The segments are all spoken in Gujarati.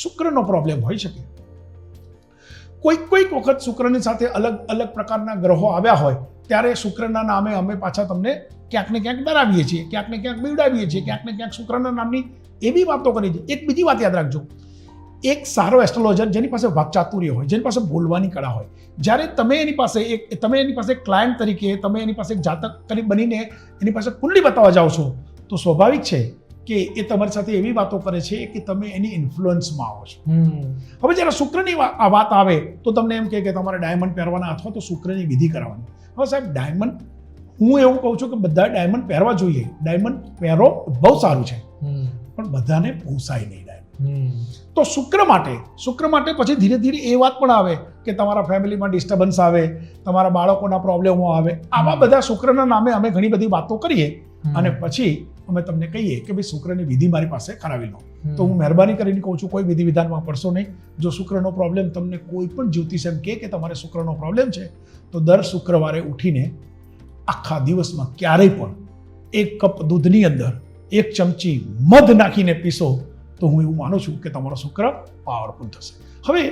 શુક્રનો પ્રોબ્લેમ હોઈ શકે. કોઈક કોઈક વખત શુક્રની સાથે અલગ અલગ પ્રકારના ગ્રહો આવ્યા હોય, ત્યારે શુક્રના નામે અમે પાછા તમને ક્યાંક ને ક્યાંક ડરાવીએ છીએ, ક્યાંક ને ક્યાંક બીવડાવીએ છીએ, ક્યાંક ને ક્યાંક શુક્રના નામની એવી વાતો કરી છે એક બીજી વાત યાદ રાખજો. એક સારો એસ્ટ્રોલોજર જેની પાસે વાકચાતુર્ય હોય, જેની પાસે બોલવાની કળા હોય, જ્યારે તમે એની પાસે એક, તમે એની પાસે ક્લાયન્ટ તરીકે, તમે એની પાસે એક જાતક કરી બનીને એની પાસે કુંડલી બતાવવા જાઓ છો, તો સ્વાભાવિક છે કે એ તમારી સાથે એવી વાતો કરે છે કે તમે એની ઇન્ફ્લુઅન્સમાં આવો છો. હવે જ્યારે શુક્રની આ વાત આવે તો તમને એમ કહે કે તમારે ડાયમંડ પહેરવાના અથવા તો શુક્રની વિધિ કરાવવાની હવે સાહેબ ડાયમંડ હું એવું કહું છું કે બધા ડાયમંડ પહેરવા જોઈએ. ડાયમંડ પહેરો બહુ સારું છે. પણ બધાને પોસાય નહીં ડાયમંડ તો શુક્ર માટે શુક્ર માટે પછી ધીરે ધીરે એ વાત પણ આવે કે તમારા ફેમિલીમાં ડિસ્ટર્બન્સ આવે તમારા બાળકોના પ્રોબ્લેમો આવે. આવા બધા શુક્રના નામે અમે ઘણી બધી વાતો કરીએ અને પછી અમે તમને કહીએ કે ભાઈ શુક્રની વિધિ મારી પાસે કરાવી લો. તો હું મહેરબાની કરીને કહું છું કોઈ વિધિ વિધાનમાં પડશો નહીં. જો શુક્રનો પ્રોબ્લેમ તમને કોઈ પણ જ્યોતિષ એમ કહે કે તમારે શુક્રનો પ્રોબ્લેમ છે તો દર શુક્રવારે ઉઠીને આખા દિવસમાં ક્યારેય પણ એક કપ દૂધની અંદર એક ચમચી મધ નાખીને પીશો તો હું એવું માનું છું કે તમારો શુક્ર પાવરફુલ થશે. હવે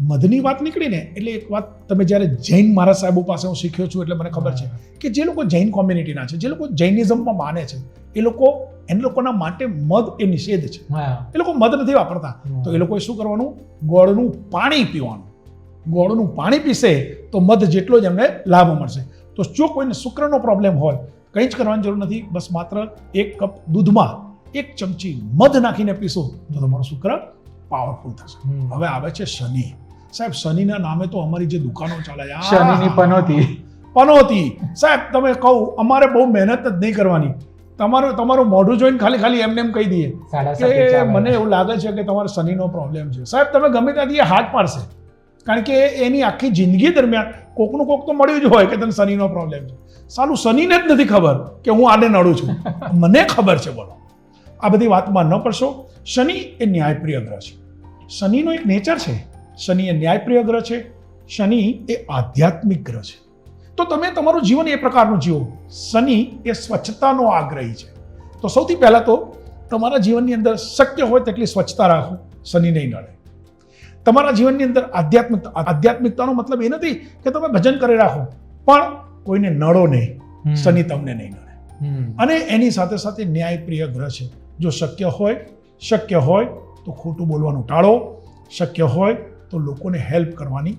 મધની વાત નીકળીને એટલે એક વાત તમે જ્યારે જૈન મહારાજ સાહેબો પાસે હું શીખ્યો છું એટલે મને ખબર છે કે જે લોકો જૈન કોમ્યુનિટીના છે જે લોકો જૈનિઝમમાં માને છે એ લોકો એ લોકોના માટે મધ એ નિષેધ છે. એ લોકો મધ નથી વાપરતા. તો એ લોકોએ શું કરવાનું? ગોળનું પાણી પીવાનું. ગોળનું પાણી પીશે તો મધ જેટલો જ એમને લાભ મળશે. તો જો કોઈને શુક્રનો પ્રોબ્લેમ હોય કંઈ જ કરવાની જરૂર નથી. બસ માત્ર એક કપ દૂધમાં એક ચમચી મધ નાખીને પીશો તો તમારો શુક્ર પાવરફુલ થશે. હવે આવે છે શનિ. સાહેબ શનિના નામે તો અમારી જે દુકાનો ચાલે શનિની પનોતી. પનોતી. સાહેબ તમે કહું અમારે બહુ મહેનત જ નહીં કરવાની. તમારું તમારું મોઢું જોઈને ખાલી ખાલી એમને એમ કહી દઈએ કે મને એવું લાગે છે કે તમારો શનિનો પ્રોબ્લેમ છે. સાહેબ તમે ગમે ત્યાંથી એ હાથ પાડશે. કારણ કે એની આખી જિંદગી દરમિયાન કોકનું કોક તો મળ્યું જ હોય કે તને શનિનો પ્રોબ્લેમ છે. સાલું શનિને જ નથી ખબર કે હું આને નડું છું. મને ખબર છે બોલો. આ બધી વાતમાં ન પડશો. શનિ એ ન્યાયપ્રિય ગ્રહ છે. શનિનો એક નેચર છે. શનિ એ ન્યાયપ્રિય ગ્રહ છે. શનિ એ આધ્યાત્મિક ગ્રહ છે. તો તમે તમારું જીવન એ પ્રકારનું જીવો. શનિ એ સ્વચ્છતાનો આગ્રહી છે. તો સૌથી પહેલાં તો તમારા જીવનની અંદર શક્ય હોય તેટલી સ્વચ્છતા રાખો. શનિ નહીં નડે. તમારા જીવનની અંદર આધ્યાત્મિકતા આધ્યાત્મિકતાનો મતલબ એ નથી કે તમે ભજન કરી રાખો. પણ કોઈને નડો નહીં. શનિ તમને નહીં નડે. અને એની સાથે સાથે ન્યાયપ્રિય ગ્રહ છે. જો શક્ય હોય શક્ય હોય તો ખોટું બોલવાનું ટાળો. શક્ય હોય તો લોકોને હેલ્પ કરવાની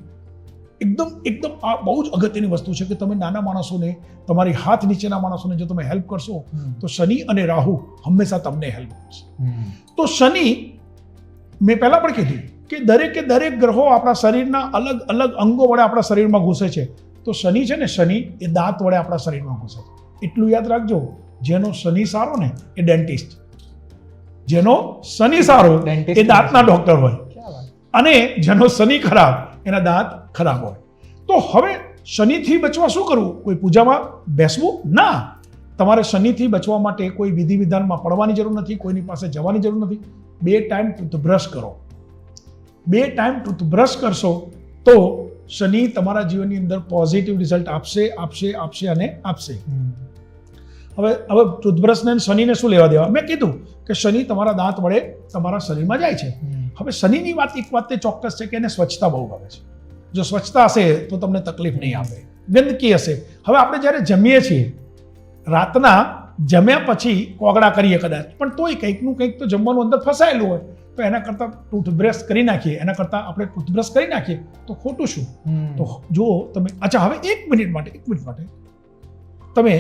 એકદમ એકદમ આ બહુ જ અગત્યની વસ્તુ છે કે તમે નાના માણસોને તમારી હાથ નીચેના માણસોને જો તમે હેલ્પ કરશો તો શનિ અને રાહુ હંમેશા તમને હેલ્પ કરશે. તો શનિ મેં પહેલાં પણ કીધું કે દરેકે દરેક ગ્રહો આપણા શરીરના અલગ અલગ અંગો વડે આપણા શરીરમાં ઘૂસે છે. તો શનિ છે ને શનિ એ દાંત વડે આપણા શરીરમાં ઘૂસે છે. એટલું યાદ રાખજો જેનો શનિ સારો ને એ ડેન્ટિસ્ટ જેનો શનિ સારો એ દાંતના ડોક્ટર હોય. અને જેનો શનિ ખરાબ એના દાંત ખરાબ હોય. તો હવે શનિથી બચવા શું કરવું? કોઈ પૂજામાં બેસવું? ના. તમારે શનિથી બચવા માટે કોઈ વિધિ વિધાનમાં પડવાની જરૂર નથી, કોઈની પાસે જવાની જરૂર નથી. બે ટાઈમ ટૂથબ્રશ કરો. બે ટાઈમ ટૂથબ્રશ કરશો તો શનિ તમારા જીવનની અંદર પોઝિટિવ રિઝલ્ટ આપશે આપશે આપશે અને આપશે. હવે હવે ટૂથબ્રશને શનિને શું લેવા દેવા? મેં કીધું કે શનિ તમારા દાંત વડે તમારા શરીરમાં જાય છે. હવે શનિની વાત એક વાત તે ચોક્કસ છે કે એને સ્વચ્છતા બહુ ગમે છે. જો સ્વચ્છતા હશે તો તમને તકલીફ નહીં આપે ગંદકી હશે. હવે આપણે જ્યારે જમીએ છીએ રાતના જમ્યા પછી કોગળા કરીએ કદાચ પણ તોય કંઈકનું કંઈક તો જમવાનું અંદર ફસાયેલું હોય તો એના કરતાં ટૂથબ્રશ કરી નાખીએ. એના કરતાં આપણે ટૂથબ્રશ કરી નાખીએ તો ખોટું શું? તો જો તમે અચ્છા હવે એક મિનિટ માટે એક મિનિટ માટે. તમે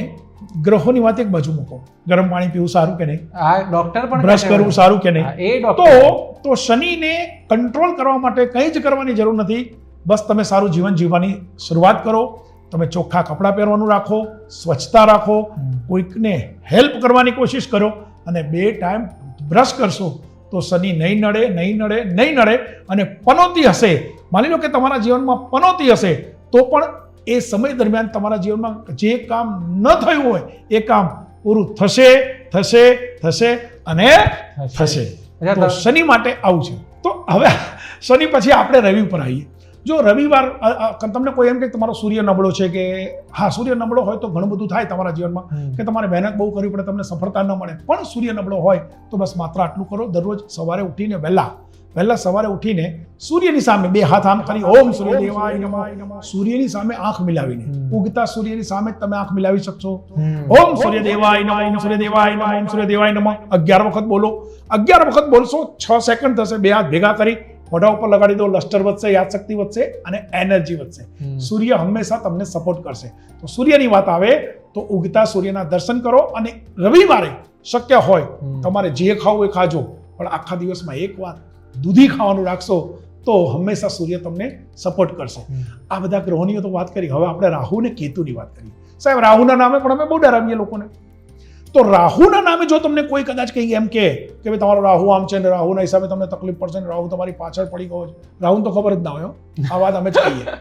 ગ્રહોની વાત એક બાજુ મૂકો. ગરમ પાણી પીવું સારું કે નહીં? આ ડોક્ટર પણ બ્રશ કરવું સારું કે નહીં? એ તો તો શનિને કંટ્રોલ કરવા માટે કંઈ જ કરવાની જરૂર નથી. બસ તમે સારું જીવન જીવવાની શરૂઆત કરો. તમે ચોખ્ખા કપડાં પહેરવાનું રાખો સ્વચ્છતા રાખો કોઈકને હેલ્પ કરવાની કોશિશ કરો અને બે ટાઈમ બ્રશ કરશો તો શનિ નહીં નડે નહીં નડે નહીં નડે અને પનોતી હશે. માની લો કે તમારા જીવનમાં પનોતી હશે તો પણ એ સમય દરમિયાન તમારા જીવનમાં જે કામ ન થયું હોય એ કામ પૂરું થશે થશે થશે અને થશે. તો શનિ માટે આવું છે. તો હવે શનિ પછી આપણે રવિ ઉપર આવીએ. જો રવિવાર તમને કોઈ એમ કે તમારો સૂર્ય નબળો છે કે હા સૂર્ય નબળો હોય તો ઘણું બધું થાય તમારા જીવનમાં કે તમારે મહેનત બહુ કરવી પડે તમને સફળતા ન મળે. પણ સૂર્ય નબળો હોય તો બસ માત્ર આટલું કરો. દરરોજ સવારે ઉઠીને વહેલા પહેલા સવારે ઉઠીને સૂર્યની સામે બે હાથ આમ કરી ઓમ સૂર્ય દેવાય નમઃ. સૂર્યની સામે આંખ મિલાવીને. ઉગતા સૂર્યની સામે તમે આંખ મિલાવી શકશો. ઓમ સૂર્ય દેવાય નમઃ ઓમ સૂર્ય દેવાય નમઃ ઓમ સૂર્ય દેવાય નમઃ. અગિયાર વખત બોલો. અગિયાર વખત બોલશો છ સેકન્ડ થશે બે હાથ ભેગા કરી મોઢા ઉપર લગાડી દો લસ્ટર વધશે યાદશક્તિ વધશે અને એનર્જી વધશે. સૂર્ય હંમેશા તમને સપોર્ટ કરશે. તો સૂર્યની વાત આવે તો ઉગતા સૂર્યના દર્શન કરો અને રવિવારે શક્ય હોય તમારે જે ખાવું એ ખાજો. પણ આખા દિવસમાં એક વાર દૂધી ખાવાનું રાખશો તો હંમેશા સૂર્ય તમને સપોર્ટ કરશે. આ બધા ગ્રહોની તો વાત કરી. હવે આપણે રાહુ ને કેતુની વાત કરીએ. સાહેબ રાહુના નામે પણ અમે બહુ ડરાવીએ લોકોને. તો રાહુના નામે જો તમને કોઈ કદાચ કંઈ એમ કે કે ભાઈ તમારો રાહુ આમ છે ને રાહુના હિસાબે તમને તકલીફ પડશે ને રાહુ તમારી પાછળ પડી ગયો છે. રાહુને તો ખબર જ ના હોય. આ વાત અમે કહીએ.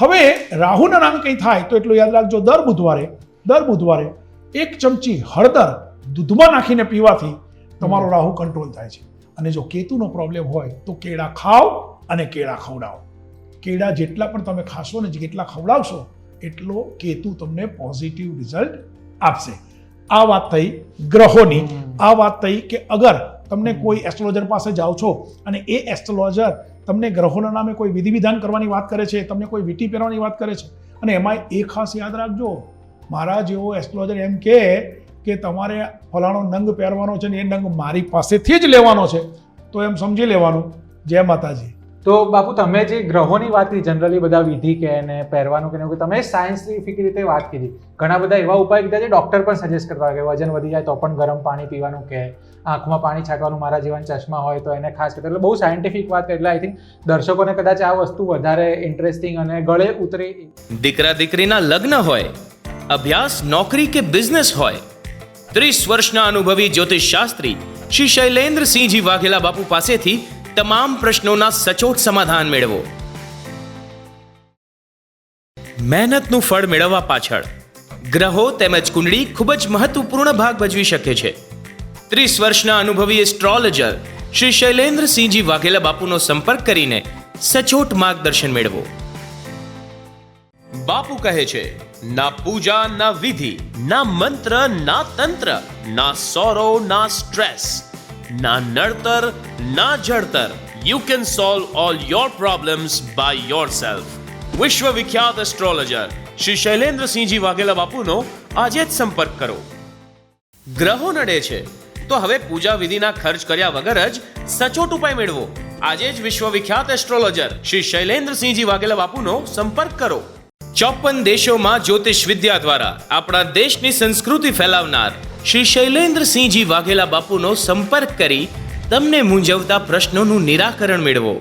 હવે રાહુના નામે કંઈ થાય તો એટલું યાદ રાખજો દર બુધવારે દર બુધવારે એક ચમચી હળદર દૂધમાં નાખીને પીવાથી તમારો રાહુ કંટ્રોલ થાય છે. અને જો કેતુનો પ્રોબ્લેમ હોય તો કેળા ખાઓ અને કેળા ખવડાવો. કેળા જેટલા પણ તમે ખાશો ને જેટલા ખવડાવશો એટલો કેતુ તમને પોઝિટિવ રિઝલ્ટ આપશે. આ વાત થઈ ગ્રહોની. આ વાત થઈ કે અગર તમને કોઈ એસ્ટ્રોલોજર પાસે જાઓ છો અને એ એસ્ટ્રોલોજર તમને ગ્રહોના નામે કોઈ વિધિ વિધાન કરવાની વાત કરે છે તમને કોઈ વીટી પહેરવાની વાત કરે છે અને એમાં એ ખાસ યાદ રાખજો મારા જેવો એસ્ટ્રોલોજર એમ કહે કે તમારે ફલાણો નંગ પહેરવાનો છે ને એ નંગ મારી પાસેથી જ લેવાનો છે તો એમ સમજી લેવાનું. જય માતાજી. તો બાપુ તમે જે ગ્રહોની વાત કરી જનરલી બધા વિધિ કે ને પહેરવાનું કે ને તમે સાયન્સિફિક રીતે વાત કરી. ઘણા બધા એવા ઉપાય કીધા છે ડોક્ટર પણ સજેસ્ટ કરતા કે વજન વધી જાય તો પણ ગરમ પાણી પીવાનું કે આંખમાં પાણી છાંટવાનું મારા જીવન ચશ્મા હોય તો એને ખાસ કરતા એટલે બહુ સાયન્ટિફિક વાત કરી. એટલે આઈ થિંક દર્શકોને કદાચ આ વસ્તુ વધારે ઇન્ટરેસ્ટિંગ અને ગળે ઉતરે દીકરા દીકરીના લગ્ન હોય અભ્યાસ નોકરી કે બિઝનેસ હોય ત્રીસ વર્ષના અનુભવી જ્યોતિષ શાસ્ત્રી શ્રી શૈલેન્દ્રસિંહજી વાઘેલા બાપુ પાસેથી તમામ પ્રશ્નોના સચોટ સમાધાન મેળવો. મહેનતનું ફળ મેળવવા પાછળ, ગ્રહો તેમજ કુંડળી ખૂબ જ મહત્વપૂર્ણ ભાગ ભજવી શકે છે. ત્રીસ વર્ષના અનુભવી એસ્ટ્રોલોજર શ્રી શૈલેન્દ્રસિંહજી વાઘેલા બાપુનો સંપર્ક કરીને સચોટ માર્ગદર્શન મેળવો. બાપુ કહે છે ના પૂજા, ના વિધિ, ના મંત્ર, ના તંત્ર, ના સોરો ના સ્ટ્રેસ ના નડતર, ના જડતર. You can solve all your problems by yourself વિશ્વ વિખ્યાત એસ્ટ્રોલોજર શ્રી શૈલેન્દ્રસિંહજી વાઘેલા બાપુનો આજે જ સંપર્ક કરો. ગ્રહો નડે છે. તો હવે પૂજા વિધિના ખર્ચ કર્યા વગર જ સચોટ ઉપાય મેળવો. આજે જ વિશ્વ વિખ્યાત એસ્ટ્રોલોજર શ્રી શૈલેન્દ્રસિંહજી વાઘેલા બાપુનો સંપર્ક કરો. ચોપન દેશોમાં જ્યોતિષ વિદ્યા દ્વારા આપણા દેશની સંસ્કૃતિ ફેલાવનાર શ્રી શૈલેન્દ્રસિંહજી વાઘેલા બાપુનો સંપર્ક કરી તમને મૂંઝવતા પ્રશ્નોનું નિરાકરણ મેળવો.